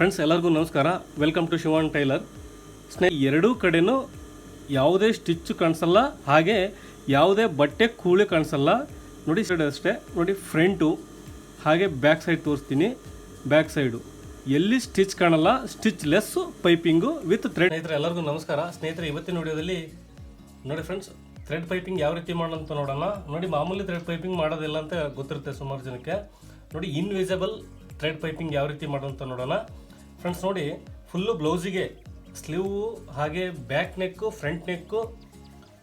Friends ಎಲ್ಲರಿಗೂ ನಮಸ್ಕಾರ. Welcome to Shivan tailor ಸ್ನೇ ಎರಡೂ ಕಡೆನೂ ಯಾವುದೇ ಸ್ಟಿಚ್ ಕಾಣಿಸಲ್ಲ, ಹಾಗೆ ಯಾವುದೇ ಬಟ್ಟೆ ಕೂಳಿ ಕಾಣಿಸಲ್ಲ. ನೋಡಿ ಸೈಡ್ ಅಷ್ಟೇ, ನೋಡಿ ಫ್ರಂಟು ಹಾಗೆ ಬ್ಯಾಕ್ ಸೈಡ್ ತೋರಿಸ್ತೀನಿ. ಬ್ಯಾಕ್ ಸೈಡು ಎಲ್ಲಿ ಸ್ಟಿಚ್ ಕಾಣಲ್ಲ stitch less piping with thread ಸ್ನೇಹಿತರೆ, ಎಲ್ಲರಿಗೂ ನಮಸ್ಕಾರ. ಸ್ನೇಹಿತರೆ, ಇವತ್ತಿನ ವಿಡಿಯೋದಲ್ಲಿ, ನೋಡಿ ಫ್ರೆಂಡ್ಸ್ ಥ್ರೆಡ್ ಪೈಪಿಂಗ್ ಯಾವ ರೀತಿ ಮಾಡೋಣ ಅಂತ ನೋಡೋಣ. ನೋಡಿ, ಮಾಮೂಲಿ ಥ್ರೆಡ್ ಪೈಪಿಂಗ್ ಮಾಡೋದಿಲ್ಲ ಅಂತ ಗೊತ್ತಿರುತ್ತೆ ಸುಮಾರು ಜನಕ್ಕೆ. ನೋಡಿ ಇನ್ವಿಸಿಬಲ್ ಥ್ರೆಡ್ ಪೈಪಿಂಗ್ ಯಾವ ರೀತಿ ಮಾಡೋಣ ಅಂತ ನೋಡೋಣ. ಫ್ರೆಂಡ್ಸ್ ನೋಡಿ ಫುಲ್ಲು ಬ್ಲೌಸಿಗೆ ಸ್ಲೀವು ಹಾಗೆ ಬ್ಯಾಕ್ ನೆಕ್ಕು ಫ್ರಂಟ್ ನೆಕ್ಕು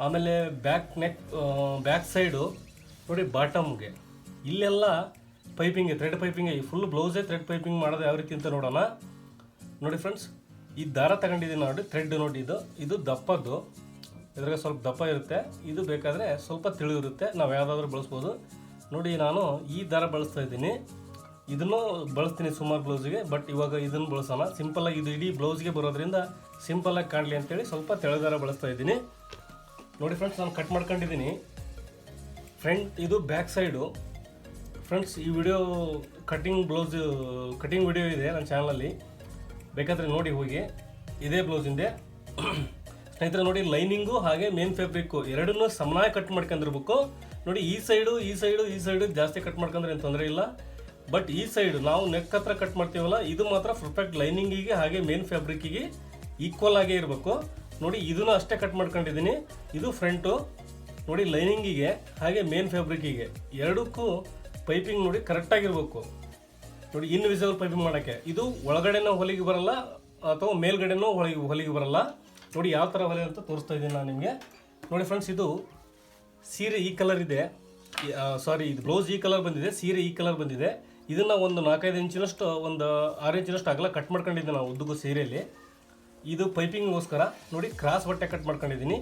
ಆಮೇಲೆ ಬ್ಯಾಕ್ ನೆಕ್ ಬ್ಯಾಕ್ ಸೈಡು ನೋಡಿ ಬಾಟಮ್ಗೆ ಇಲ್ಲೆಲ್ಲ ಪೈಪಿಂಗ್ ಥ್ರೆಡ್ ಪೈಪಿಂಗ್ ಫುಲ್ ಬ್ಲೌಸೇ ಥ್ರೆಡ್ ಪೈಪಿಂಗ್ ಮಾಡೋದು ಯಾವ ರೀತಿ ಅಂತ ನೋಡೋಣ. ನೋಡಿ ಫ್ರೆಂಡ್ಸ್ ಈ ದಾರ ತಗೊಂಡಿದ್ದೀನಿ ನೋಡಿ ಥ್ರೆಡ್ ನೋಡಿ ಇದು. ಇದು ದಪ್ಪದ್ದು. ಇದ್ರಾಗ ಸ್ವಲ್ಪ ದಪ್ಪ ಇರುತ್ತೆ. ಇದು ಬೇಕಾದರೆ ಸ್ವಲ್ಪ ತಿಳಿದಿರುತ್ತೆ ನಾವು ಯಾವುದಾದ್ರೂ ಬಳಸ್ಬೋದು. ನೋಡಿ, ನಾನು ಈ ದಾರ ಬಳಸ್ತಾ ಇದ್ದೀನಿ. ಇದನ್ನು ಬಳಸ್ತೀನಿ ಸುಮಾರು ಬ್ಲೌಸಿಗೆ ಬಟ್ ಇವಾಗ ಇದನ್ನು ಬಳಸೋಣ. ಸಿಂಪಲ್ಲಾಗಿ ಇದು ಇಡೀ ಬ್ಲೌಸ್ಗೆ ಬರೋದ್ರಿಂದ ಸಿಂಪಲ್ಲಾಗಿ ಕಾಣಲಿ ಅಂತೇಳಿ ಸ್ವಲ್ಪ ತೆಳದಾರ ಬಳಸ್ತಾ ಇದ್ದೀನಿ. ನೋಡಿ ಫ್ರೆಂಡ್ಸ್ ನಾನು ಕಟ್ ಮಾಡ್ಕೊಂಡಿದ್ದೀನಿ. ಫ್ರಂಟ್ ಇದು ಬ್ಯಾಕ್ ಸೈಡು ಫ್ರೆಂಡ್ಸ್ ಈ video cutting blouse cutting video ಇದೆ ನನ್ನ ಚಾನಲಲ್ಲಿ ಬೇಕಾದರೆ ನೋಡಿ ಹೋಗಿ. ಇದೇ ಬ್ಲೌಸಿಂದೆ. ಸ್ನೇಹಿತರೆ, ನೋಡಿ ಲೈನಿಂಗು ಹಾಗೆ ಮೇನ್ ಫ್ಯಾಬ್ರಿಕ್ಕು ಎರಡನ್ನೂ ಸಮನಾಗಿ ಕಟ್ ಮಾಡ್ಕೊಂಡಿರ್ಬೇಕು. ನೋಡಿ ಈ ಸೈಡು ಈ ಸೈಡು ಈ ಸೈಡು ಜಾಸ್ತಿ ಕಟ್ ಮಾಡ್ಕೊಂಡ್ರೆ ಏನು ತೊಂದರೆ ಇಲ್ಲ. ಬಟ್ ಈ ಸೈಡ್ ನಾವು ನೆಕ್ ಹತ್ರ ಕಟ್ ಮಾಡ್ತೀವಲ್ಲ, ಇದು ಮಾತ್ರ ಪರ್ಫೆಕ್ಟ್ ಲೈನಿಂಗಿಗೆ ಹಾಗೆ ಮೇನ್ ಫ್ಯಾಬ್ರಿಕ್ಕಿಗೆ ಈಕ್ವಲ್ ಆಗೇ ಇರಬೇಕು. ನೋಡಿ, ಇದನ್ನು ಅಷ್ಟೇ ಕಟ್ ಮಾಡ್ಕೊಂಡಿದ್ದೀನಿ. ಇದು ಫ್ರಂಟು ನೋಡಿ ಲೈನಿಂಗಿಗೆ ಹಾಗೆ ಮೇನ್ ಫ್ಯಾಬ್ರಿಕ್ಕಿಗೆ ಎರಡಕ್ಕೂ ಪೈಪಿಂಗ್ ನೋಡಿ ಕರೆಕ್ಟಾಗಿರ್ಬೇಕು ನೋಡಿ ಇನ್ವಿಸಿಬಲ್ ಪೈಪಿಂಗ್ ಮಾಡೋಕ್ಕೆ. ಇದು ಒಳಗಡೆನೂ ಹೊಲಿಗೆ ಬರಲ್ಲ, ಅಥವಾ ಮೇಲ್ಗಡೆನೂ ಹೊಲಿಗೆ ಹೊಲಿಗೆ ಬರಲ್ಲ. ನೋಡಿ, ಯಾವ ಥರ ಹೊಲೆ ಅಂತ ತೋರಿಸ್ತಾ ಇದ್ದೀನಿ ನಾನು ನಿಮಗೆ. ನೋಡಿ ಫ್ರೆಂಡ್ಸ್ ಇದು ಸೀರೆ ಈ ಕಲರ್ ಇದೆ. ಸಾರಿ ಇದು ಬ್ಲೌಸ್ ಈ ಕಲರ್ ಬಂದಿದೆ, ಸೀರೆ ಈ ಕಲರ್ ಬಂದಿದೆ. ಇದನ್ನು ಒಂದು ನಾಲ್ಕೈದು ಇಂಚಿನಷ್ಟು, ಒಂದು ಆರು ಇಂಚಿನಷ್ಟು ಅಗಲ ಕಟ್ ಮಾಡ್ಕೊಂಡಿದ್ದೆ ನಾವು ಉದ್ದಕ್ಕೂ ಸೀರೆಯಲ್ಲಿ. ಇದು ಪೈಪಿಂಗ್ಗೋಸ್ಕರ. ನೋಡಿ, ಕ್ರಾಸ್ ಬಟ್ಟೆ ಕಟ್ ಮಾಡ್ಕೊಂಡಿದ್ದೀನಿ.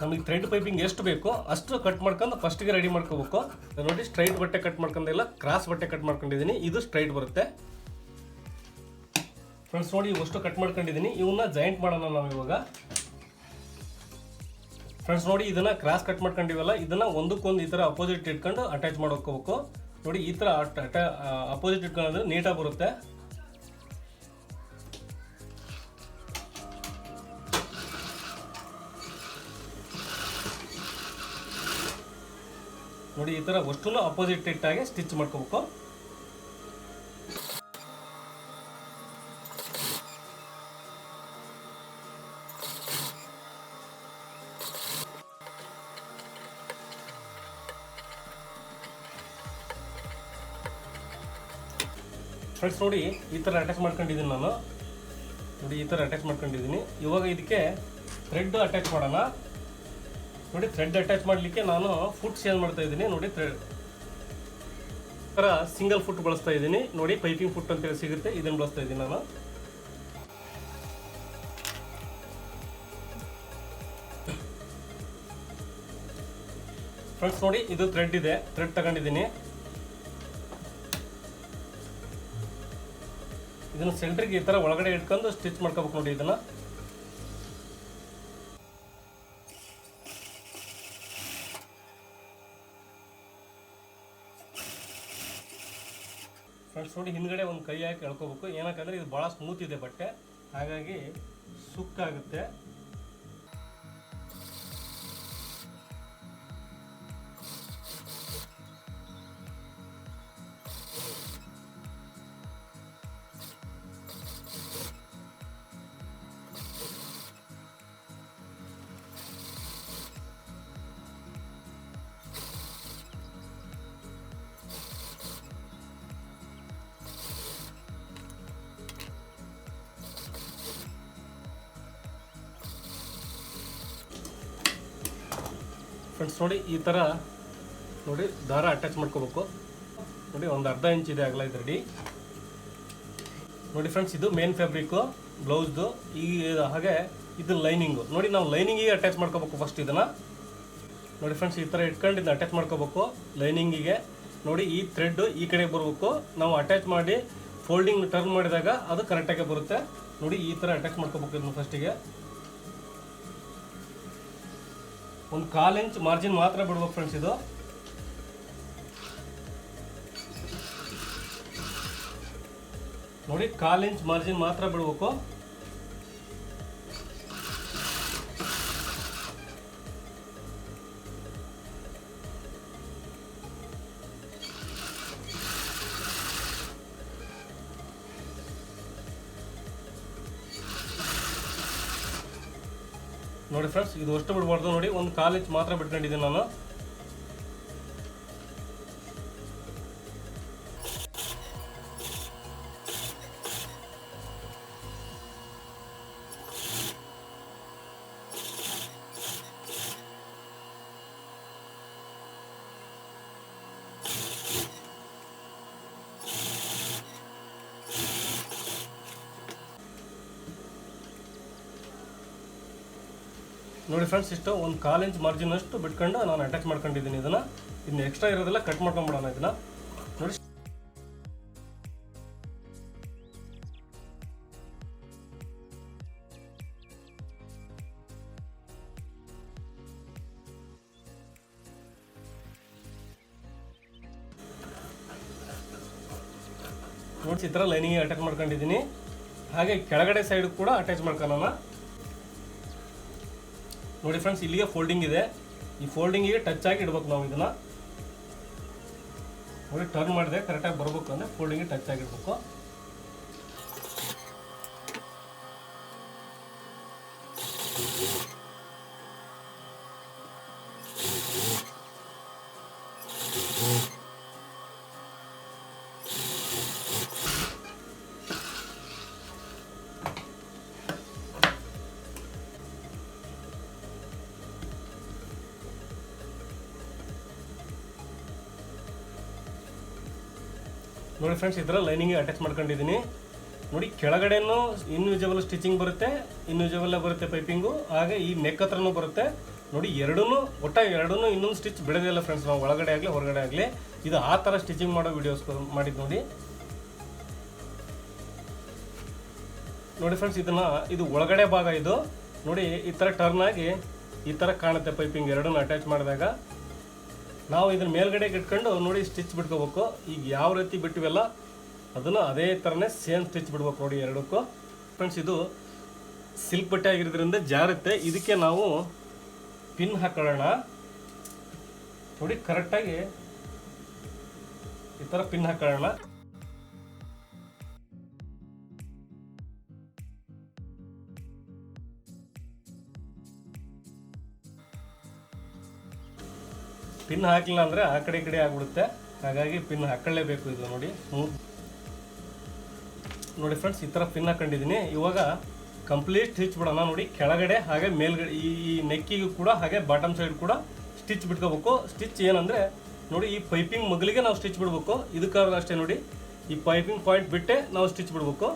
ನಮಗೆ ಥ್ರೆಡ್ ಪೈಪಿಂಗ್ ಎಷ್ಟು ಬೇಕೋ ಅಷ್ಟು ಕಟ್ ಮಾಡ್ಕೊಂಡು ಫಸ್ಟಿಗೆ ರೆಡಿ ಮಾಡ್ಕೋಬೇಕು. ನೋಡಿ ಸ್ಟ್ರೈಟ್ ಬಟ್ಟೆ ಕಟ್ ಮಾಡ್ಕೊಂಡಿಲ್ಲ ಕ್ರಾಸ್ ಬಟ್ಟೆ ಕಟ್ ಮಾಡ್ಕೊಂಡಿದ್ದೀನಿ. ಇದು ಸ್ಟ್ರೈಟ್ ಬರುತ್ತೆ. ಫ್ರೆಂಡ್ಸ್ ನೋಡಿ ಇವಷ್ಟು ಕಟ್ ಮಾಡ್ಕೊಂಡಿದ್ದೀನಿ. ಇವನ್ನ ಜಾಯಿಂಟ್ ಮಾಡೋಣ ನಾವು ಇವಾಗ ಫ್ರೆಂಡ್ಸ್ ನೋಡಿ, ಇದನ್ನ ಕ್ರಾಸ್ ಕಟ್ ಮಾಡ್ಕೊಂಡಿವಲ್ಲ, ಇದನ್ನ ಒಂದಕ್ಕೊಂದು ಈ ತರ ಅಪೋಸಿಟ್ ಇಟ್ಕೊಂಡು ಅಟ್ಯಾಚ್ ಮಾಡ್ಕೋಬೇಕು. ನೋಡಿ, ಈ ತರ ಅಪೋಸಿಟ್ ಇಟ್ಕೊಂಡ್ರೆ ನೀಟಾಗಿ ಬರುತ್ತೆ. ನೋಡಿ, ಈ ತರ ಅಷ್ಟು ಅಪೋಸಿಟ್ ಇಟ್ಟಾಗೆ ಸ್ಟಿಚ್ ಮಾಡ್ಕೋಬೇಕು. ಫ್ರೆಂಡ್ಸ್ ನೋಡಿ, ಈ ಥರ ಅಟ್ಯಾಚ್ ಮಾಡ್ಕೊಂಡಿದ್ದೀನಿ ನಾನು. ನೋಡಿ, ಈ ಥರ ಅಟ್ಯಾಚ್ ಮಾಡ್ಕೊಂಡಿದ್ದೀನಿ. ಇವಾಗ ಇದಕ್ಕೆ ಥ್ರೆಡ್ ಅಟ್ಯಾಚ್ ಮಾಡೋಣ. ನೋಡಿ ಥ್ರೆಡ್ ಅಟ್ಯಾಚ್ ಮಾಡಲಿಕ್ಕೆ ನಾನು ಫುಟ್ ಚೇಂಜ್ ಮಾಡ್ತಾ ಇದ್ದೀನಿ. ನೋಡಿ ಥ್ರೆಡ್ ಥರ ಸಿಂಗಲ್ ಫುಟ್ ಬಳಸ್ತಾ ಇದ್ದೀನಿ. ನೋಡಿ ಪೈಪಿಂಗ್ ಫುಟ್ ಅಂತೇಳಿ ಸಿಗುತ್ತೆ. ಇದನ್ನು ಬಳಸ್ತಾ ಇದ್ದೀನಿ ನಾನು. ಫ್ರೆಂಡ್ಸ್ ನೋಡಿ, ಇದು ಥ್ರೆಡ್ ಇದೆ. ಥ್ರೆಡ್ ತಗೊಂಡಿದ್ದೀನಿ. ಇದನ್ನ ಸೆಂಟ್ರಿಗೆ ಈ ಥರ ಒಳಗಡೆ ಇಟ್ಕೊಂಡು ಸ್ಟಿಚ್ ಮಾಡ್ಕೋಬೇಕು ನೋಡಿ ಇದನ್ನ. ಫ್ರೆಂಡ್ಸ್ ನೋಡಿ ಹಿಂದ್ಗಡೆ ಒಂದು ಕೈ ಹಾಕಿ ಎಳ್ಕೋಬೇಕು. ಏನಕ್ಕಂದ್ರೆ ಇದು ಭಾಳ ಸ್ಮೂತ್ ಇದೆ ಬಟ್ಟೆ. ಹಾಗಾಗಿ ಸುಕ್ಕಾಗುತ್ತೆ. ನೋಡಿ, ಈ ಥರ ನೋಡಿ, ದಾರ ಅಟ್ಯಾಚ್ ಮಾಡ್ಕೋಬೇಕು. ನೋಡಿ, ಒಂದು ಅರ್ಧ ಇಂಚ್ ಇದೆ ಆಗಲ್ಲ ಇದು ರೆಡಿ ನೋಡಿ ಫ್ರೆಂಡ್ಸ್ ಇದು ಮೇನ್ ಫ್ಯಾಬ್ರಿಕ್ಕು ಬ್ಲೌಸ್ದು ಈ ಹಾಗೆ ಇದು ಲೈನಿಂಗು ನೋಡಿ, ನಾವು ಲೈನಿಂಗಿಗೆ ಅಟ್ಯಾಚ್ ಮಾಡ್ಕೋಬೇಕು ಫಸ್ಟ್ ಇದನ್ನು. ನೋಡಿ ಫ್ರೆಂಡ್ಸ್ ಈ ಥರ ಇಟ್ಕೊಂಡು ಇದನ್ನ ಅಟ್ಯಾಚ್ ಮಾಡ್ಕೋಬೇಕು ಲೈನಿಂಗಿಗೆ ನೋಡಿ, ಈ ಥ್ರೆಡ್ ಈ ಕಡೆ ಬರಬೇಕು. ನಾವು ಅಟ್ಯಾಚ್ ಮಾಡಿ ಫೋಲ್ಡಿಂಗ್ ಟರ್ನ್ ಮಾಡಿದಾಗ ಅದು ಕರೆಕ್ಟಾಗಿ ಬರುತ್ತೆ. ನೋಡಿ, ಈ ಥರ ಅಟ್ಯಾಚ್ ಮಾಡ್ಕೋಬೇಕು ಇದನ್ನು ಫಸ್ಟಿಗೆ ಒಂದು ಕಾಲು ಇಂಚ್ ಮಾರ್ಜಿನ್ ಮಾತ್ರ ಬಿಡ್ಬೇಕು ಫ್ರೆಂಡ್ಸ್ ಇದು. ನೋಡಿ ಕಾಲು ಇಂಚ್ ಮಾರ್ಜಿನ್ ಮಾತ್ರ ಬಿಡ್ಬೇಕು. ನೋಡಿ ಫ್ರೆಂಡ್ಸ್ ಇದು ಅಷ್ಟು ಬಿಡಬಾರ್ದು. ನೋಡಿ ಒಂದು ಕಾಲೇಜ್ ಮಾತ್ರ ಬಿಟ್ಕೊಂಡಿದ್ದೀನಿ ನಾನು. ನೋಡಿ ಫ್ರೆಂಡ್ಸ್ ಇಷ್ಟು ಒಂದು ಕಾಲು ಇಂಚ್ ಮಾರ್ಜಿನ್ ಅಷ್ಟು ಬಿಟ್ಕೊಂಡು ನಾನು ಅಟ್ಯಾಚ್ ಮಾಡ್ಕೊಂಡಿದ್ದೀನಿ ಇದನ್ನ. ಇನ್ನು ಎಕ್ಸ್ಟ್ರಾ ಇರೋದೆಲ್ಲ ಕಟ್ ಮಾಡ್ಕೊಂಬಿಡೋಣ ಇದನ್ನ. ನೋಡಿ. ನೋಡಿ ಈ ಥರ ಲೈನಿಗೆ ಅಟ್ಯಾಚ್ ಮಾಡ್ಕೊಂಡಿದ್ದೀನಿ. ಹಾಗೆ ಕೆಳಗಡೆ ಸೈಡ್ ಕೂಡ ಅಟ್ಯಾಚ್ ಮಾಡ್ಕೊಳ್ಳೋಣ. ನೋಡಿ ಫ್ರೆಂಡ್ಸ್ ಇಲ್ಲಿಗೆ ಫೋಲ್ಡಿಂಗ್ ಇದೆ. ಈ ಫೋಲ್ಡಿಂಗಿಗೆ ಟಚ್ ಆಗಿ ಇಡ್ಬೇಕು ನಾವು ಇದನ್ನ. ನೋಡಿ ಟರ್ನ್ ಮಾಡಿದೆ ಕರೆಕ್ಟಾಗಿ ಬರಬೇಕು ಅಂದರೆ ಫೋಲ್ಡಿಂಗಿಗೆ ಟಚ್ ಆಗಿ ಫ್ರೆಂಡ್ಸ್ ಇದರ ಲೈನಿಂಗ್ ಅಟ್ಯಾಚ್ ಮಾಡ್ಕೊಂಡಿದ್ದೀನಿ ನೋಡಿ, ಕೆಳಗಡೆನೂ ಇನ್ವಿಜಿಬಲ್ ಸ್ಟಿಚಿಂಗ್ ಬರುತ್ತೆ ಇನ್ವಿಜಿಬಲ್ ಬರುತ್ತೆ ಪೈಪಿಂಗು ಹಾಗೆ ಈ ನೆಕ್ ಹತ್ರನೂ ಬರುತ್ತೆ. ನೋಡಿ ಎರಡೂ ಒಟ್ಟ ಎರಡೂ ಇನ್ನೊಂದು ಸ್ಟಿಚ್ ಬಿಡೋದಿಲ್ಲ ಫ್ರೆಂಡ್ಸ್ ನಾವು ಒಳಗಡೆ ಆಗಲಿ, ಹೊರಗಡೆ ಆಗಲಿ. ಇದು ಆ ಥರ ಸ್ಟಿಚಿಂಗ್ ಮಾಡೋ ವಿಡಿಯೋಸ್ ಮಾಡಿದ್ದು ನೋಡಿ. ನೋಡಿ ಫ್ರೆಂಡ್ಸ್ ಇದನ್ನ, ಇದು ಒಳಗಡೆ ಭಾಗ ಇದು. ನೋಡಿ, ಈ ಥರ ಟರ್ನ್ ಆಗಿ ಈ ಥರ ಕಾಣುತ್ತೆ ಪೈಪಿಂಗ್ ಎರಡನ್ನೂ ಅಟ್ಯಾಚ್ ಮಾಡಿದಾಗ. ನಾವು ಇದನ್ನ ಮೇಲ್ಗಡೆ ಇಟ್ಕೊಂಡು ನೋಡಿ ಸ್ಟಿಚ್ ಬಿಟ್ಕೋಬೇಕು. ಈಗ ಯಾವ ರೀತಿ ಬಿಟ್ಟಿವೆಲ್ಲ ಅದನ್ನು ಅದೇ ಥರನೇ ಸೇಮ್ ಸ್ಟಿಚ್ ಬಿಡ್ಬೇಕು ನೋಡಿ ಎರಡಕ್ಕೂ. ಫ್ರೆಂಡ್ಸ್ ಇದು ಸಿಲ್ಕ್ ಬಟ್ಟೆ ಆಗಿರೋದ್ರಿಂದ ಜಾರುತ್ತೆ. ಇದಕ್ಕೆ ನಾವು ಪಿನ್ ಹಾಕೊಳ್ಳೋಣ. ನೋಡಿ ಕರೆಕ್ಟಾಗಿ ಈ ಥರ ಪಿನ್ ಹಾಕೊಳ್ಳೋಣ. ಪಿನ್ ಹಾಕಲಿಲ್ಲ ಅಂದರೆ ಆ ಕಡೆ ಕಡೆ ಆಗ್ಬಿಡುತ್ತೆ. ಹಾಗಾಗಿ ಪಿನ್ ಹಾಕೊಳ್ಳೇಬೇಕು ಇದು ನೋಡಿ. ಸ್ಮೂತ್ ನೋಡಿ ಫ್ರೆಂಡ್ಸ್ ಈ ಥರ ಪಿನ್ ಹಾಕೊಂಡಿದ್ದೀನಿ. ಇವಾಗ ಕಂಪ್ಲೀಟ್ ಸ್ಟಿಚ್ ಬಿಡೋಣ ನೋಡಿ. ಕೆಳಗಡೆ ಹಾಗೆ ಮೇಲ್ಗಡೆ ಈ ನೆಕ್ಕಿಗೂ ಕೂಡ ಹಾಗೆ ಬಾಟಮ್ ಸೈಡ್ ಕೂಡ ಸ್ಟಿಚ್ ಬಿಟ್ಕೋಬೇಕು. ಸ್ಟಿಚ್ ಏನಂದರೆ ನೋಡಿ, ಈ ಪೈಪಿಂಗ್ ಮಗಲಿಗೆ ನಾವು ಸ್ಟಿಚ್ ಬಿಡಬೇಕು. ಇದಕ್ಕಾದ್ರೂ ಅಷ್ಟೇ ನೋಡಿ. ಈ ಪೈಪಿಂಗ್ ಪಾಯಿಂಟ್ ಬಿಟ್ಟೆ ನಾವು ಸ್ಟಿಚ್ ಬಿಡಬೇಕು.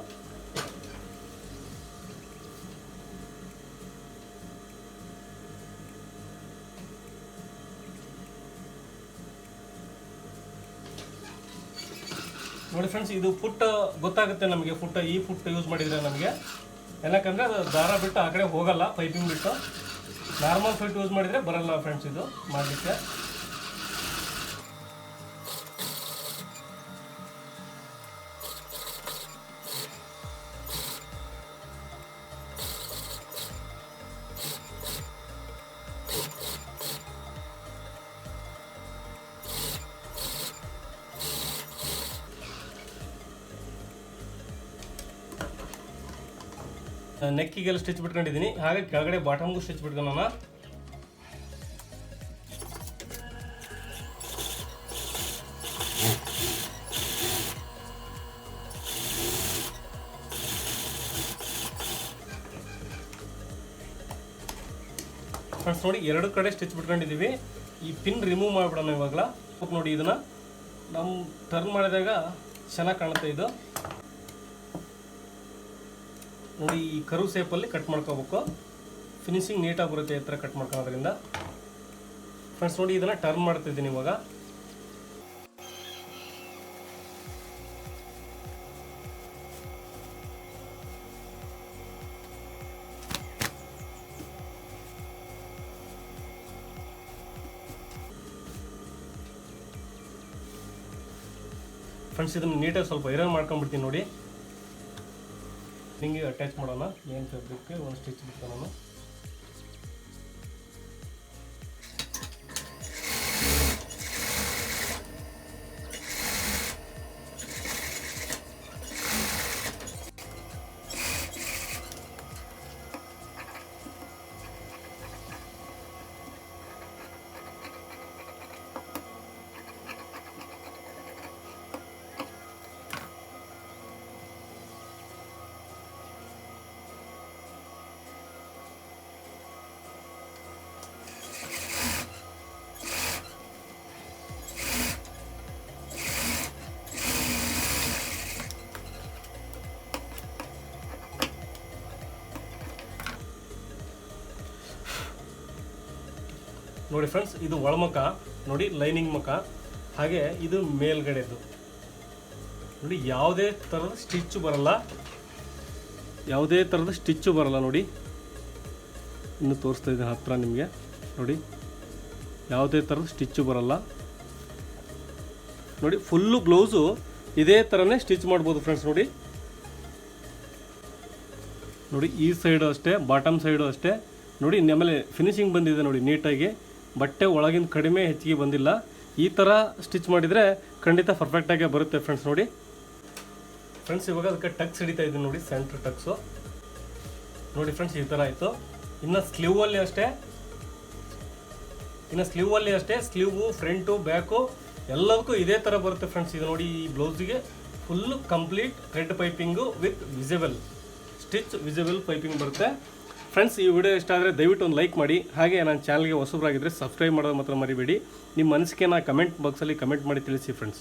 ನೋಡಿ ಫ್ರೆಂಡ್ಸ್ ಇದು ಫುಟ್ ಗೊತ್ತಾಗುತ್ತೆ ನಮಗೆ ಫುಟ್ ಈ ಫುಟ್ ಯೂಸ್ ಮಾಡಿದರೆ ನಮಗೆ. ಏನಕ್ಕಂದರೆ ಅದು ದಾರ ಬಿಟ್ಟು ಆ ಕಡೆ ಹೋಗಲ್ಲ ಪೈಪಿಂಗ್ ಬಿಟ್ಟು. ನಾರ್ಮಲ್ ಫಿಟ್ ಯೂಸ್ ಮಾಡಿದರೆ ಬರಲ್ಲ ಫ್ರೆಂಡ್ಸ್ ಇದು ಮಾಡಲಿಕ್ಕೆ. ನೆಕ್ಕಿಗೆಲ್ಲ ಸ್ಟಿಚ್ ಬಿಟ್ಕೊಂಡಿದ್ದೀನಿ. ಹಾಗೆ ಕೆಳಗಡೆ ಬಾಟಮ್ಗೂ ಸ್ಟಿಚ್ ಬಿಟ್ಕೊಳ್ಳೋಣ ಫ್ರೆಂಡ್ಸ್ ನೋಡಿ, ಎರಡು ಕಡೆ ಸ್ಟಿಚ್ ಬಿಟ್ಕೊಂಡಿದ್ದೀವಿ. ಈ ಪಿನ್ ರಿಮೂವ್ ಮಾಡಿಬಿಡೋಣ ಇವಾಗಲ. ನೋಡಿ, ಇದನ್ನು ನಮ್ಮ ಟರ್ನ್ ಮಾಡಿದಾಗ ಚೆನ್ನಾಗಿ ಕಾಣುತ್ತೆ ಇದು. ನೋಡಿ, ಈ ಕರು ಸೇಪಲ್ಲಿ ಕಟ್ ಮಾಡ್ಕೋಬೇಕು. ಫಿನಿಶಿಂಗ್ ನೀಟಾಗಿ ಬರುತ್ತೆ ಈ ಥರ ಕಟ್ ಮಾಡ್ಕೊಳೋದ್ರಿಂದ ಫ್ರೆಂಡ್ಸ್ ನೋಡಿ ಇದನ್ನು ಟರ್ನ್ ಮಾಡ್ತಿದ್ದೀನಿ ಇವಾಗ. ಫ್ರೆಂಡ್ಸ್ ಇದನ್ನು ನೀಟಾಗಿ ಸ್ವಲ್ಪ ಐರನ್ ಮಾಡ್ಕೊಂಡ್ಬಿಡ್ತೀನಿ ನೋಡಿ. ಹಿಂಗೆ ಅಟ್ಯಾಚ್ ಮಾಡೋಣ ಮೇನ್ ಫ್ಯಾಬ್ರಿಕ್ಗೆ ಒಂದು ಸ್ಟಿಚ್ ಬಿಡ್ತಾನ ನೋಡಿ ಫ್ರೆಂಡ್ಸ್ ಇದು ಒಳಮುಖ ನೋಡಿ ಲೈನಿಂಗ್ ಮುಖ, ಹಾಗೆ ಇದು ಮೇಲ್ಗಡೆದು. ನೋಡಿ, ಯಾವುದೇ ಥರದ ಸ್ಟಿಚ್ಚು ಬರಲ್ಲ. ಯಾವುದೇ ಥರದ ಸ್ಟಿಚ್ಚು ಬರಲ್ಲ ನೋಡಿ. ಇನ್ನು ತೋರಿಸ್ತಾ ಇದ್ದೀನಿ ಹತ್ರ ನಿಮಗೆ, ನೋಡಿ. ಯಾವುದೇ ಥರದ ಸ್ಟಿಚ್ಚು ಬರಲ್ಲ. ನೋಡಿ ಫುಲ್ಲು ಬ್ಲೌಸು ಇದೇ ಥರನೇ ಸ್ಟಿಚ್ ಮಾಡ್ಬೋದು ಫ್ರೆಂಡ್ಸ್ ನೋಡಿ. ನೋಡಿ, ಈ ಸೈಡು ಅಷ್ಟೇ ಬಾಟಮ್ ಸೈಡು ಅಷ್ಟೇ. ನೋಡಿ, ಆಮೇಲೆ ಫಿನಿಶಿಂಗ್ ಬಂದಿದೆ ನೋಡಿ ನೀಟಾಗಿ ಬಟ್ಟೆ ಒಳಗಿನ ಕಡಿಮೆ ಹೆಚ್ಚಿಗೆ ಬಂದಿಲ್ಲ. ಈ ಥರ ಸ್ಟಿಚ್ ಮಾಡಿದರೆ ಖಂಡಿತ ಪರ್ಫೆಕ್ಟಾಗೆ ಬರುತ್ತೆ ಫ್ರೆಂಡ್ಸ್ ನೋಡಿ. ಫ್ರೆಂಡ್ಸ್ ಇವಾಗ ಅದಕ್ಕೆ ಟಕ್ಸ್ ಹಿಡಿತಾ ಇದ್ದೀನಿ ನೋಡಿ ಸೆಂಟ್ರ್ ಟಕ್ಸು ನೋಡಿ ಫ್ರೆಂಡ್ಸ್ ಈ ಥರ ಆಯಿತು. ಇನ್ನು ಸ್ಲೀವಲ್ಲಿ ಅಷ್ಟೇ. ಇನ್ನು ಸ್ಲೀವಲ್ಲಿ ಅಷ್ಟೇ ಸ್ಲೀವು ಫ್ರಂಟು ಬ್ಯಾಕು ಎಲ್ಲದಕ್ಕೂ ಇದೇ ಥರ ಬರುತ್ತೆ ಫ್ರೆಂಡ್ಸ್ ಇದು ನೋಡಿ ಈ ಬ್ಲೌಸಿಗೆ full complete thread piping with visible stitch visible piping ಬರುತ್ತೆ. ಫ್ರೆಂಡ್ಸ್ ಈ ವಿಡಿಯೋ ಇಷ್ಟ ಆದರೆ ದಯವಿಟ್ಟು ಒಂದು ಲೈಕ್ ಮಾಡಿ. ಹಾಗೆ ನನ್ನ ಚಾನಲ್ಗೆ ಹೊಸಬ್ರಾಗಿದ್ದರೆ ಸಬ್ಸ್ಕ್ರೈಬ್ ಮಾಡೋದು ಮಾತ್ರ ಮರಿಬೇಡಿ. ನಿಮ್ಮ ಅನಿಸಿಕೆನ ಕಮೆಂಟ್ ಬಾಕ್ಸಲ್ಲಿ ಕಮೆಂಟ್ ಮಾಡಿ ತಿಳಿಸಿ ಫ್ರೆಂಡ್ಸ್